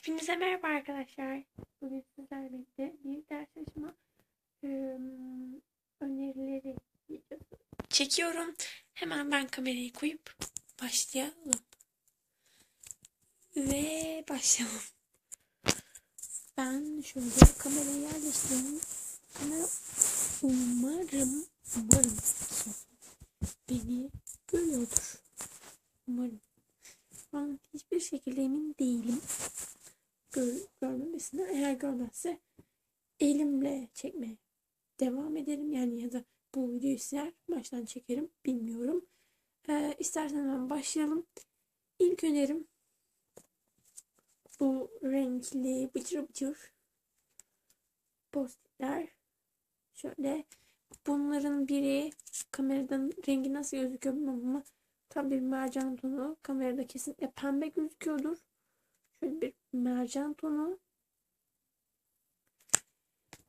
Hepinize merhaba arkadaşlar. Bugün sizlerle birlikte bir ders çalışma önerileri çekiyorum. Hemen ben kamerayı koyup başlayalım. Ve başlayalım. Ben şöyle kamerayı yerleştireyim. Kamera umarım, umarım beni görüyordur. Umarım. Ben hiçbir şekilde emin değilim gör, görmemesinden. Eğer görmezse elimle çekmeye devam ederim. Yani ya da bu videoyu siler baştan çekerim. Bilmiyorum. Ee, istersen hemen başlayalım. İlk önerim bu renkli bıcır bıcır postitler. Şöyle bunların biri kameradan rengi nasıl gözüküyor bilmiyorum ama tam bir mercan tonu. Kamerada kesinlikle pembe gözüküyordur. Şöyle bir mercan tonu.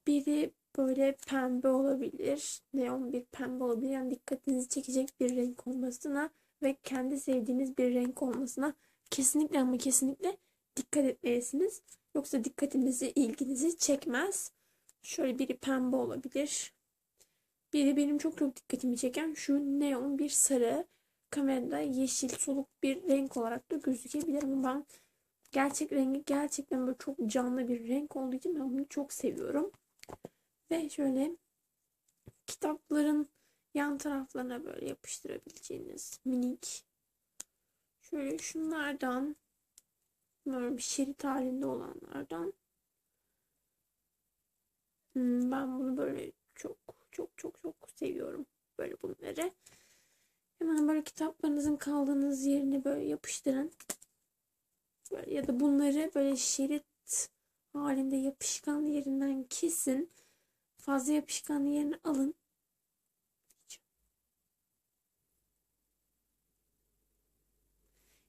Biri böyle pembe olabilir. Neon bir pembe olabilir. Yani dikkatinizi çekecek bir renk olmasına ve kendi sevdiğiniz bir renk olmasına kesinlikle ama kesinlikle dikkat etmelisiniz. Yoksa dikkatinizi, ilginizi çekmez. Şöyle biri pembe olabilir. Biri benim çok çok dikkatimi çeken şu neon bir sarı. Kamerada yeşil soluk bir renk olarak da gözükebilir ama ben gerçek rengi gerçekten böyle çok canlı bir renk olduğu için ben bunu çok seviyorum. Ve şöyle kitapların yan taraflarına böyle yapıştırabileceğiniz minik şöyle şunlardan böyle bir şerit halinde olanlardan hmm, ben bunu böyle çok çok çok çok seviyorum böyle bunları. Hemen böyle kitaplarınızın kaldığınız yerine böyle yapıştırın. Ya da bunları böyle şerit halinde yapışkan yerinden kesin. Fazla yapışkan yerini alın.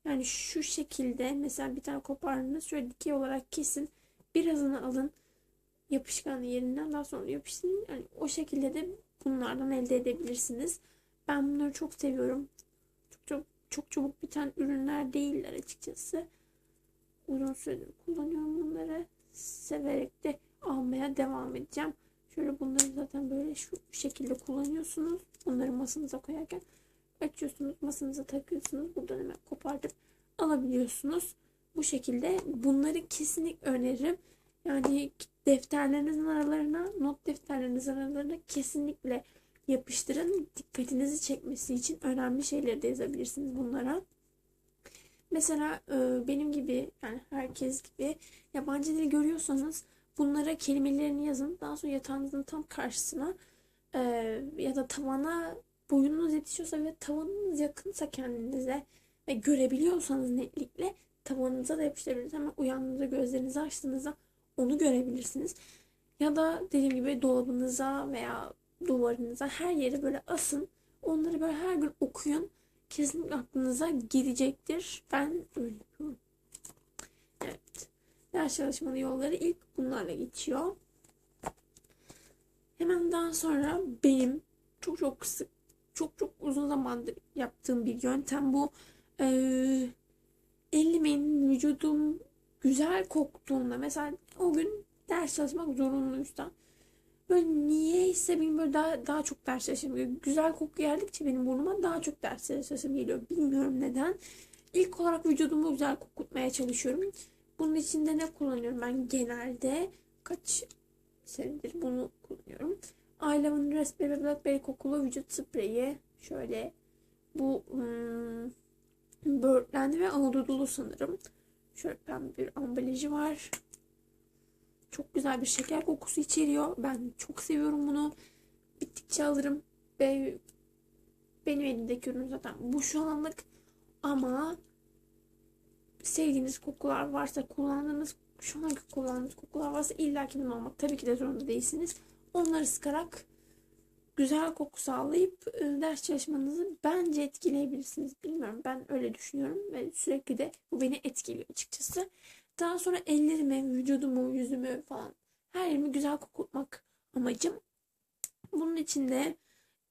Yani şu şekilde mesela bir tane kopardınız şöyle dikey olarak kesin. Birazını alın yapışkan yerinden daha sonra yapıştırın. Yani o şekilde de bunlardan elde edebilirsiniz. Ben bunları çok seviyorum. Çok çok çok çabuk biten ürünler değiller açıkçası. Uzun süredir kullanıyorum bunları. Severek de almaya devam edeceğim. Şöyle bunları zaten böyle şu şekilde kullanıyorsunuz. Bunları masanıza koyarken açıyorsunuz, masanıza takıyorsunuz. Buradan hemen kopartıp alabiliyorsunuz. Bu şekilde bunları kesinlikle öneririm. Yani defterlerinizin aralarına, not defterlerinizin aralarına kesinlikle yapıştırın. Dikkatinizi çekmesi için önemli şeyleri de yazabilirsiniz bunlara. Mesela e, benim gibi yani herkes gibi yabancı dil görüyorsanız bunlara kelimelerini yazın. Daha sonra yatağınızın tam karşısına e, ya da tavana boyunuz yetişiyorsa ve tavanınız yakınsa kendinize ve görebiliyorsanız netlikle tavanınıza da yapıştırabilirsiniz. Hemen uyandığınızda gözlerinizi açtığınızda onu görebilirsiniz. Ya da dediğim gibi dolabınıza veya duvarınıza her yere böyle asın. Onları böyle her gün okuyun. Kesinlikle aklınıza girecektir. Ben öyle. Evet. Ders çalışmanın yolları ilk bunlarla geçiyor. Hemen daha sonra benim çok çok sık çok çok uzun zamandır yaptığım bir yöntem bu. Ee, elimin, vücudum güzel koktuğunda mesela o gün ders çalışmak zorunluysam böyle niyeyse benim böyle daha, daha çok ders çalışım geliyor. Güzel koku geldikçe benim burnuma daha çok ders çalışım geliyor. Bilmiyorum neden. İlk olarak vücudumu güzel kokutmaya çalışıyorum. Bunun için de ne kullanıyorum ben genelde? Kaç senedir bunu kullanıyorum. Aylav'ın Raspberry ve Blackberry kokulu vücut spreyi. Şöyle bu hmm, böğürtlendi ve Anadolu sanırım. Şöyle pembe bir ambalajı var. Çok güzel bir şeker kokusu içeriyor. Ben çok seviyorum bunu. Bittikçe alırım. Ve benim elimdeki ürün zaten bu şu anlık. Ama sevdiğiniz kokular varsa kullandığınız şu anki kullandığınız kokular varsa illa ki bunu almak tabii ki de zorunda değilsiniz. Onları sıkarak güzel koku sağlayıp e, ders çalışmanızı bence etkileyebilirsiniz. Bilmiyorum ben öyle düşünüyorum ve sürekli de bu beni etkiliyor açıkçası. Daha sonra ellerimi, vücudumu, yüzümü falan her yerimi güzel kokutmak amacım. Bunun için de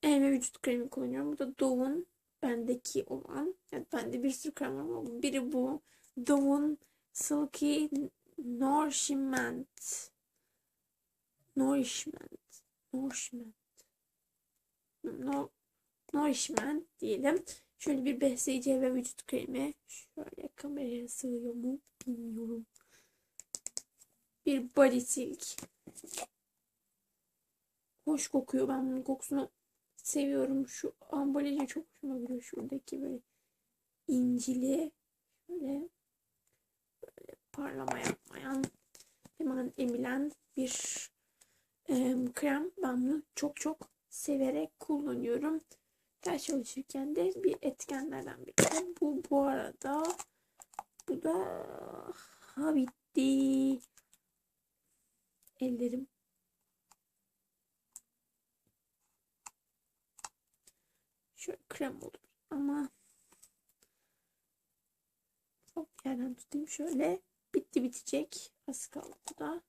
el ve vücut kremi kullanıyorum. Bu da Dove'un bendeki olan. Yani bende bir sürü krem var ama biri bu. Dove'un Silky Nourishment. Nourishment. Nourishment. No, nourishment diyelim. Şöyle bir besleyici ve vücut kremi. Şöyle kameraya sığıyor mu bilmiyorum. Bir body silk. Hoş kokuyor. Ben bunun kokusunu seviyorum. Şu ambalajı çok hoşuma gidiyor. Şuradaki böyle incili böyle böyle parlama yapmayan hemen emilen bir e, krem. Ben bunu çok çok severek kullanıyorum. Ders çalışırken de bir etkenlerden biri. Bu bu arada bu da ha bitti. Ellerim. Şöyle krem olur ama hop yerden tutayım. Şöyle bitti bitecek. Az kaldı bu da.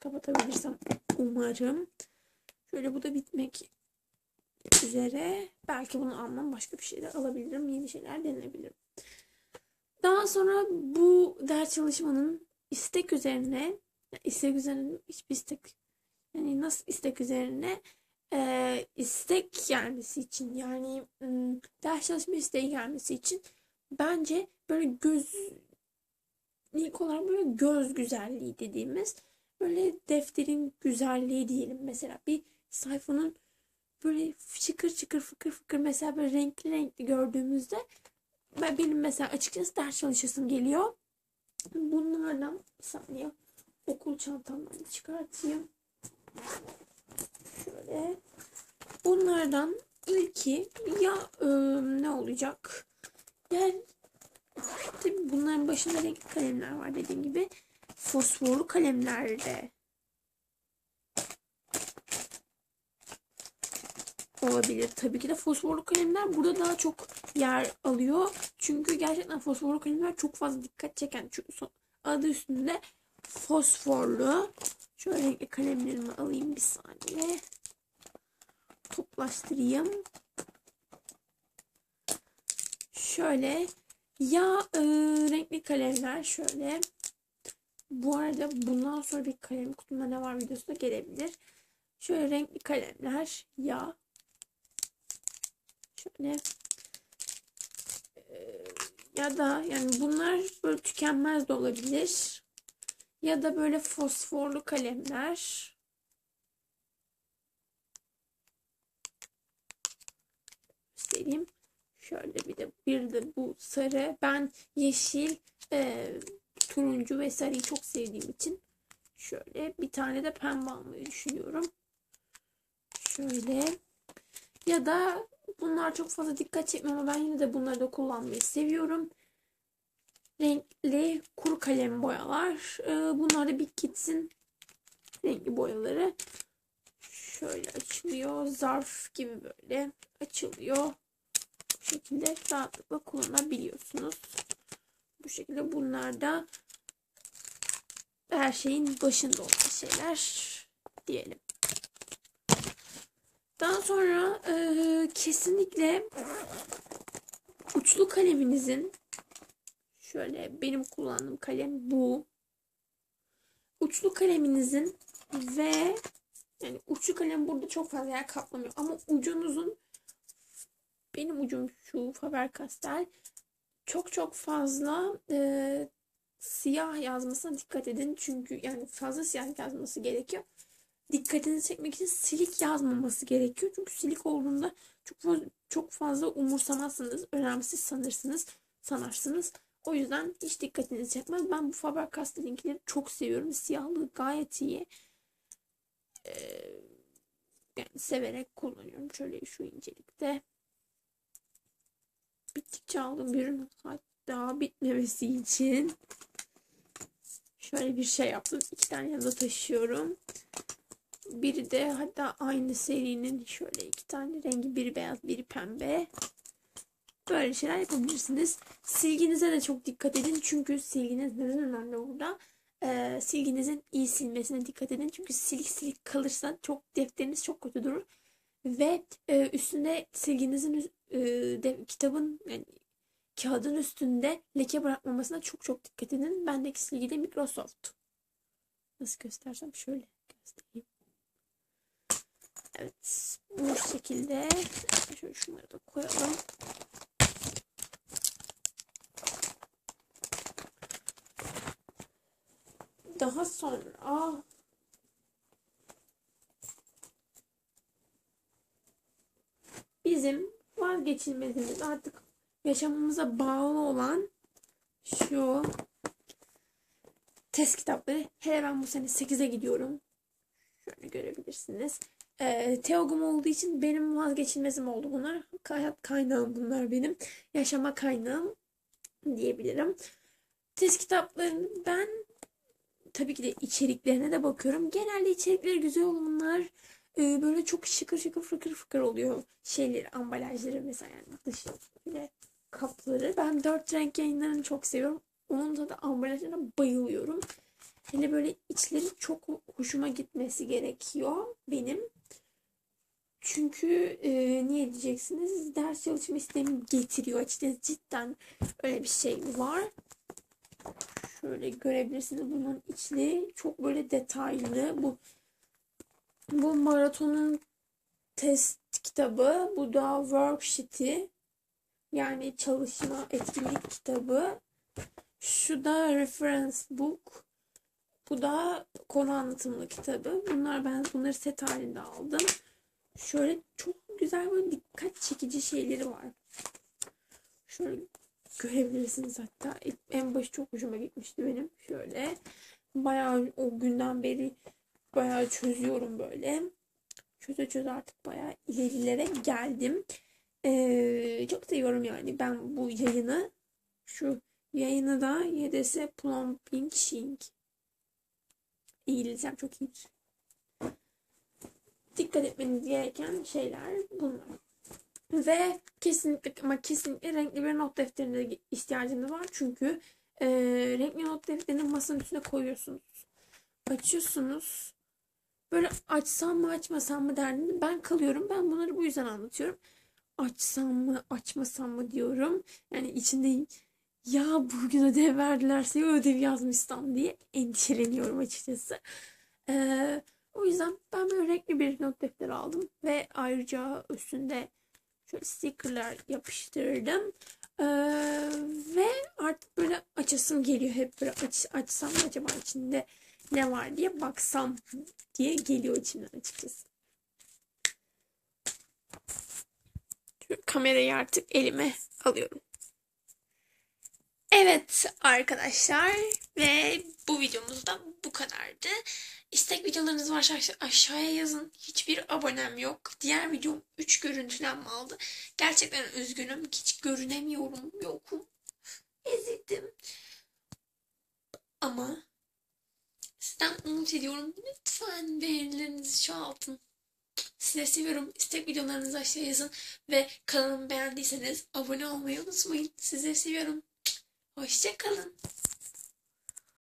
Kapatabilirsem umarım. Şöyle bu da bitmek üzere. Belki bunu almam başka bir şeyler alabilirim. Yeni şeyler deneyebilirim. Daha sonra bu ders çalışmanın istek üzerine istek üzerine hiçbir istek yani nasıl istek üzerine e, istek gelmesi için yani ders çalışma isteği gelmesi için bence böyle göz ilk olarak böyle göz güzelliği dediğimiz böyle defterin güzelliği diyelim mesela bir sayfanın böyle çıkır çıkır fıkır fıkır mesela böyle renkli renkli gördüğümüzde ben benim mesela açıkçası ders çalışasım geliyor. Bunlardan bir saniye okul çantamdan çıkartayım. Şöyle. Bunlardan ilki ya e, ne olacak? Yani tabii bunların başında renkli kalemler var dediğim gibi fosforlu kalemlerde olabilir. Tabii ki de fosforlu kalemler burada daha çok yer alıyor. Çünkü gerçekten fosforlu kalemler çok fazla dikkat çeken. Çünkü adı üstünde fosforlu. Şöyle renkli kalemlerimi alayım bir saniye. Toplaştırayım. Şöyle ya e, renkli kalemler şöyle bu arada bundan sonra bir kalem kutumda ne var videosu da gelebilir. Şöyle renkli kalemler ya şöyle e, ya da yani bunlar böyle tükenmez de olabilir. Ya da böyle fosforlu kalemler. Göstereyim. Şöyle bir de bir de bu sarı. Ben yeşil e, turuncu ve sarıyı çok sevdiğim için şöyle bir tane de pembe almayı düşünüyorum. Şöyle ya da bunlar çok fazla dikkat çekmiyor ama ben yine de bunları da kullanmayı seviyorum. Renkli kuru kalem boyalar. Ee, bunlar da bir kitsin renkli boyaları. Şöyle açılıyor. Zarf gibi böyle açılıyor. Bu şekilde rahatlıkla kullanabiliyorsunuz. Bu şekilde bunlar da her şeyin başında olan şeyler diyelim. Daha sonra e, kesinlikle uçlu kaleminizin şöyle benim kullandığım kalem bu. Uçlu kaleminizin ve yani uçlu kalem burada çok fazla yer kaplamıyor ama ucunuzun benim ucum şu Faber-Castell çok çok fazla e, siyah yazmasına dikkat edin. Çünkü yani fazla siyah yazması gerekiyor. Dikkatinizi çekmek için silik yazmaması gerekiyor. Çünkü silik olduğunda çok çok fazla umursamazsınız. Önemsiz sanırsınız, sanarsınız. O yüzden hiç dikkatinizi çekmez. Ben bu Faber-Castell'inkileri çok seviyorum. Siyahlığı gayet iyi. Ee, yani severek kullanıyorum. Şöyle şu incelikte. Bittikçe aldığım bir ürün hatta bitmemesi için şöyle bir şey yaptım. İki tane yanında taşıyorum. Biri de hatta aynı serinin şöyle iki tane rengi biri beyaz biri pembe. Böyle şeyler yapabilirsiniz. Silginize de çok dikkat edin. Çünkü silginiz neden önemli burada? Ee, silginizin iyi silmesine dikkat edin. Çünkü silik silik kalırsa çok defteriniz çok kötü durur. ve e, üstünde silginizin e, de, kitabın yani kağıdın üstünde leke bırakmamasına çok çok dikkat edin. Bendeki silgi de Microsoft. Nasıl göstersem şöyle göstereyim. Evet. Bu şekilde. Şöyle şunları da koyalım. Daha sonra bizim vazgeçilmezimiz artık yaşamımıza bağlı olan şu test kitapları. Hele ben bu sene 8'e gidiyorum. Şöyle görebilirsiniz. Ee, teogum olduğu için benim vazgeçilmezim oldu bunlar. Hayat kaynağım bunlar benim. Yaşama kaynağım diyebilirim. Test kitaplarını ben tabii ki de içeriklerine de bakıyorum. Genelde içerikleri güzel olanlar e, böyle çok şıkır şıkır fıkır fıkır oluyor. Şeyleri, ambalajları mesela yani dışı bile kapları. Ben dört renk yayınlarını çok seviyorum. Onun da, da ambalajına bayılıyorum. Hele böyle içleri çok hoşuma gitmesi gerekiyor benim. Çünkü e, niye diyeceksiniz? Ders çalışma istemi getiriyor. İşte cidden öyle bir şey var. Şöyle görebilirsiniz bunun içli çok böyle detaylı. Bu bu maratonun test kitabı. Bu da worksheet'i. Yani çalışma etkinlik kitabı. Şu da reference book. Bu da konu anlatımlı kitabı. Bunlar ben bunları set halinde aldım. Şöyle çok güzel böyle dikkat çekici şeyleri var. Şöyle görebilirsiniz hatta. En başı çok hoşuma gitmişti benim. Şöyle bayağı o günden beri bayağı çözüyorum böyle. Çöze çöze artık bayağı ilerilere geldim. Ee, çok seviyorum yani ben bu yayını. Şu yayını da YDS Plumbing Shing. İngilizcem çok iyidir. Dikkat etmeniz gereken şeyler bunlar. Ve kesinlikle ama kesinlikle renkli bir not defterine ihtiyacınız var. Çünkü e, renkli not defterini masanın üstüne koyuyorsunuz. Açıyorsunuz. Böyle açsam mı açmasam mı derdinde ben kalıyorum. Ben bunları bu yüzden anlatıyorum. Açsam mı açmasam mı diyorum. Yani içinde ya bugün ödev verdilerse ya ödev yazmışsam diye endişeleniyorum açıkçası. Ee, o yüzden ben böyle renkli bir not defteri aldım ve ayrıca üstünde şöyle stickerlar yapıştırdım. Ee, ve artık böyle açasım geliyor hep böyle aç, açsam acaba içinde ne var diye baksam diye geliyor içimden açıkçası. Şu kamerayı artık elime alıyorum. Evet arkadaşlar ve bu videomuz da bu kadardı. İstek videolarınız varsa aşağıya yazın. Hiçbir abonem yok. Diğer videom 3 görüntülenme aldı. Gerçekten üzgünüm. Hiç görünemiyorum. Yokum. Ezildim. Ama sizden umut ediyorum. Lütfen beğenilerinizi çoğaltın. Size seviyorum. İstek videolarınızı aşağıya yazın. Ve kanalımı beğendiyseniz abone olmayı unutmayın. Sizi seviyorum. Hoşçakalın.